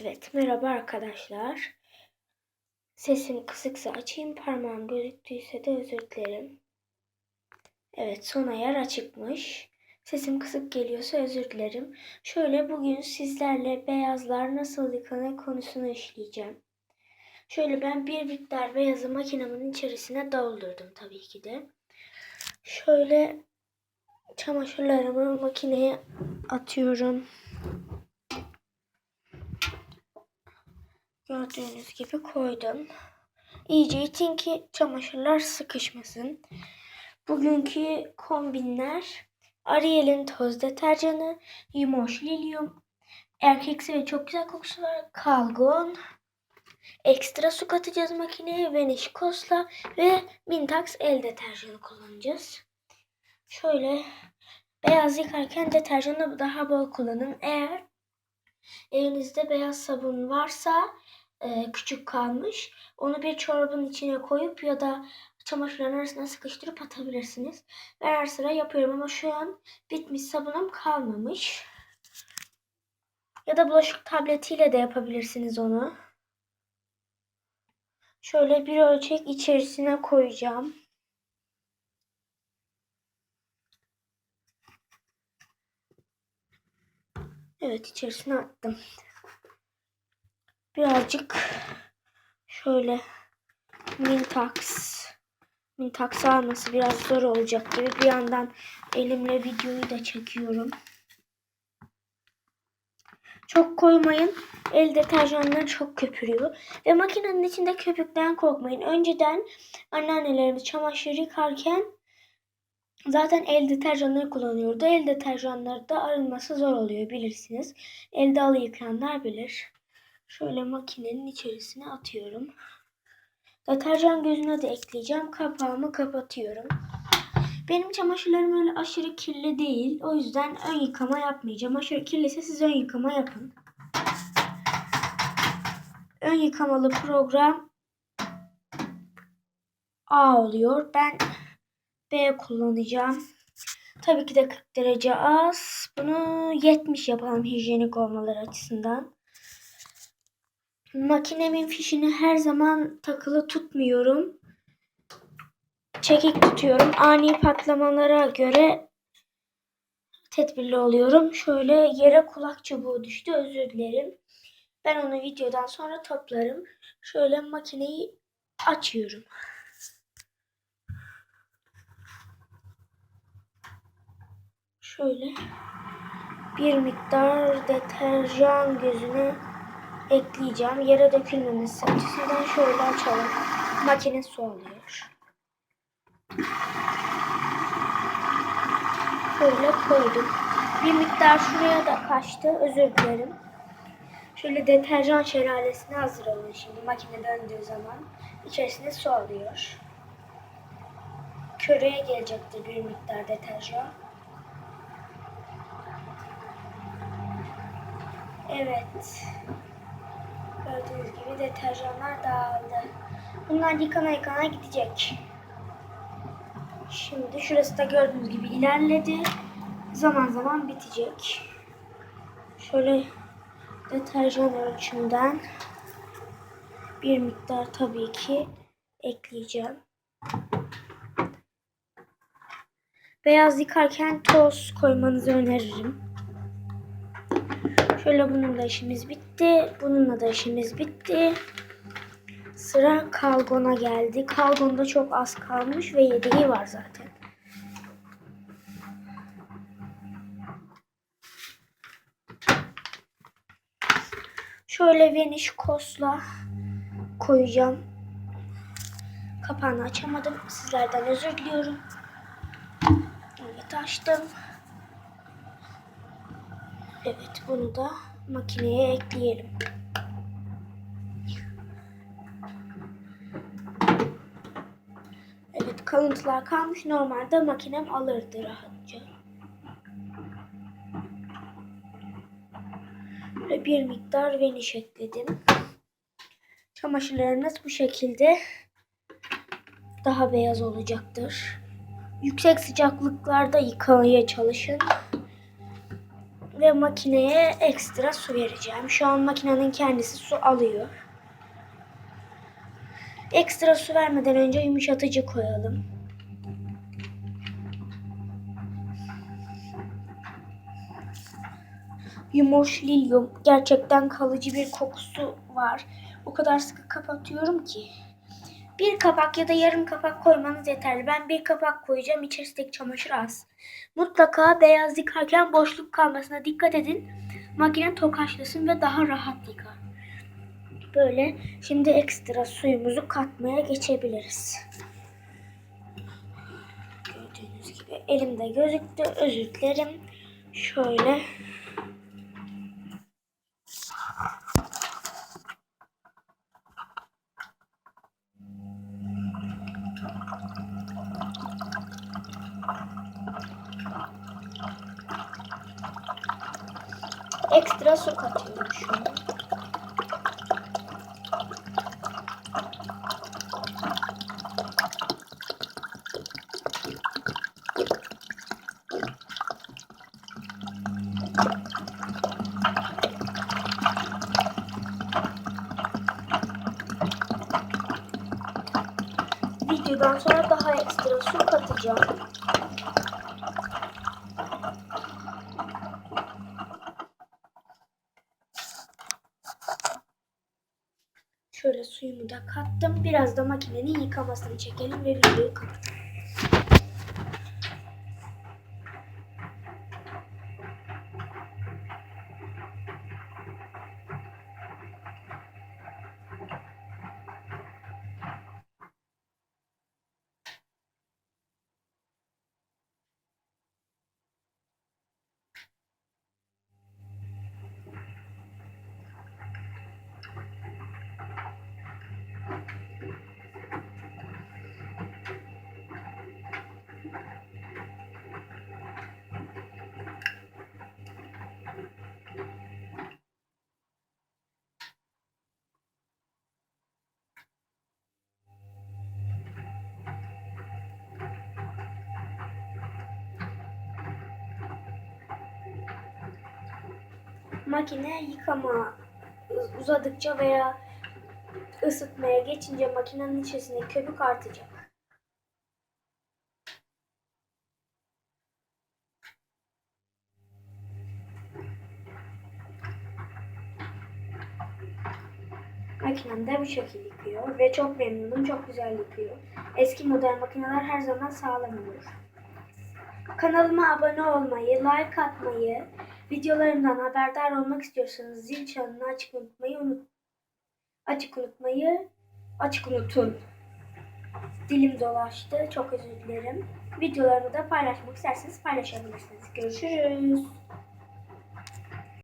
Evet, merhaba arkadaşlar. Sesim kısıksa açayım, parmağım gözüktüyse de özür dilerim. Evet, son ayar açıkmış. Sesim kısık geliyorsa özür dilerim. Şöyle bugün sizlerle beyazlar nasıl yıkanır konusunu işleyeceğim. Şöyle ben bir miktar beyazı makinemin içerisine doldurdum tabii ki de. Şöyle çamaşırlarımı makineye atıyorum. Gördüğünüz gibi koydum. İyice itin ki çamaşırlar sıkışmasın. Bugünkü kombinler Ariel'in toz deterjanı, Yumuş Lilium, erkeksi ve çok güzel kokusu var, Kalgon, ekstra su katacağız makineye, Vanish Kosla ve Mintax el deterjanı kullanacağız. Şöyle beyaz yıkarken deterjanı daha bol kullanın. Eğer elinizde beyaz sabun varsa e, küçük kalmış. Onu bir çorbanın içine koyup ya da çamaşırların arasına sıkıştırıp atabilirsiniz. Ben her sıra yapıyorum ama şu an bitmiş sabunum kalmamış. Ya da bulaşık tabletiyle de yapabilirsiniz onu. Şöyle bir ölçek içerisine koyacağım. Evet içerisine attım. Birazcık şöyle Mintax Mintax alması biraz zor olacak gibi bir yandan elimle videoyu da çekiyorum. Çok koymayın. El deterjanları çok köpürüyor. Ve makinenin içinde köpükten korkmayın. Önceden anneannelerimiz çamaşır yıkarken zaten el deterjanları kullanıyordu. El deterjanları da arınması zor oluyor bilirsiniz. Elde alı yıkayanlar bilir. Şöyle makinenin içerisine atıyorum. Deterjan gözüne de ekleyeceğim. Kapağımı kapatıyorum. Benim çamaşırlarım öyle aşırı kirli değil. O yüzden ön yıkama yapmayacağım. Aşırı kirliyse siz ön yıkama yapın. Ön yıkamalı program A oluyor. Ben B kullanacağım. Tabii ki de 40 derece az. Bunu 70 yapalım hijyenik olmaları açısından. Makinemin fişini her zaman takılı tutmuyorum. Çekik tutuyorum. Ani patlamalara göre tedbirli oluyorum. Şöyle yere kulak çubuğu düştü. Özür dilerim. Ben onu videodan sonra toplarım. Şöyle makineyi açıyorum. Şöyle bir miktar deterjan gözüne ekleyeceğim. Yere dökülmemesi açısından şöyle açalım. Makine su alıyor. Şöyle koydum. Bir miktar şuraya da kaçtı. Özür dilerim. Şöyle deterjan şelalesine hazır olun şimdi. Makine döndüğü zaman içerisine su alıyor. Köreye gelecektir bir miktar deterjan. Evet. Gördüğünüz gibi deterjanlar dağıldı. Bunlar yıkana yıkana gidecek. Şimdi şurası da gördüğünüz gibi ilerledi. Zaman zaman bitecek. Şöyle deterjan ölçümden bir miktar tabii ki ekleyeceğim. Beyaz yıkarken toz koymanızı öneririm. Şöyle bununla işimiz bitti. Bununla da işimiz bitti. Sıra kalgona geldi. Kalgonda çok az kalmış ve yedeği var zaten. Şöyle Vanish Kos'la koyacağım. Kapağını açamadım. Sizlerden özür diliyorum. Evet açtım. Evet bunu da makineye ekleyelim. Evet kalıntılar kalmış. Normalde makinem alırdı rahatça. Ve bir miktar veniş ekledim. Çamaşırlarınız bu şekilde daha beyaz olacaktır. Yüksek sıcaklıklarda yıkamaya çalışın. Ve makineye ekstra su vereceğim. Şu an makinenin kendisi su alıyor. Ekstra su vermeden önce yumuşatıcı koyalım. Yumuş lilyum. Gerçekten kalıcı bir kokusu var. O kadar sıkı kapatıyorum ki. Bir kapak ya da yarım kapak koymanız yeterli. Ben bir kapak koyacağım. İçerisindeki çamaşır az. Mutlaka beyaz yıkarken boşluk kalmasına dikkat edin. Makine tokaçlasın ve daha rahat yıkar. Böyle şimdi ekstra suyumuzu katmaya geçebiliriz. Gördüğünüz gibi elimde gözüktü. Özür dilerim. Şöyle ekstra su katıyorum şu an. Videodan sonra daha ekstra su katacağım. Şöyle suyumu da kattım. Biraz da makinenin yıkamasını çekelim ve videoyu kapatalım. Makine yıkama uzadıkça veya ısıtmaya geçince makinenin içerisinde köpük artacak. Makinem de bu şekilde yıkıyor ve çok memnunum. Çok güzel yıkıyor. Eski model makineler her zaman sağlam olur. Kanalıma abone olmayı, like atmayı, videolarımdan haberdar olmak istiyorsanız zil çanını açık unutmayı unut açık unutmayı açık unutun. Dilim dolaştı. Çok özür dilerim. Videolarımı da paylaşmak isterseniz paylaşabilirsiniz. Görüşürüz.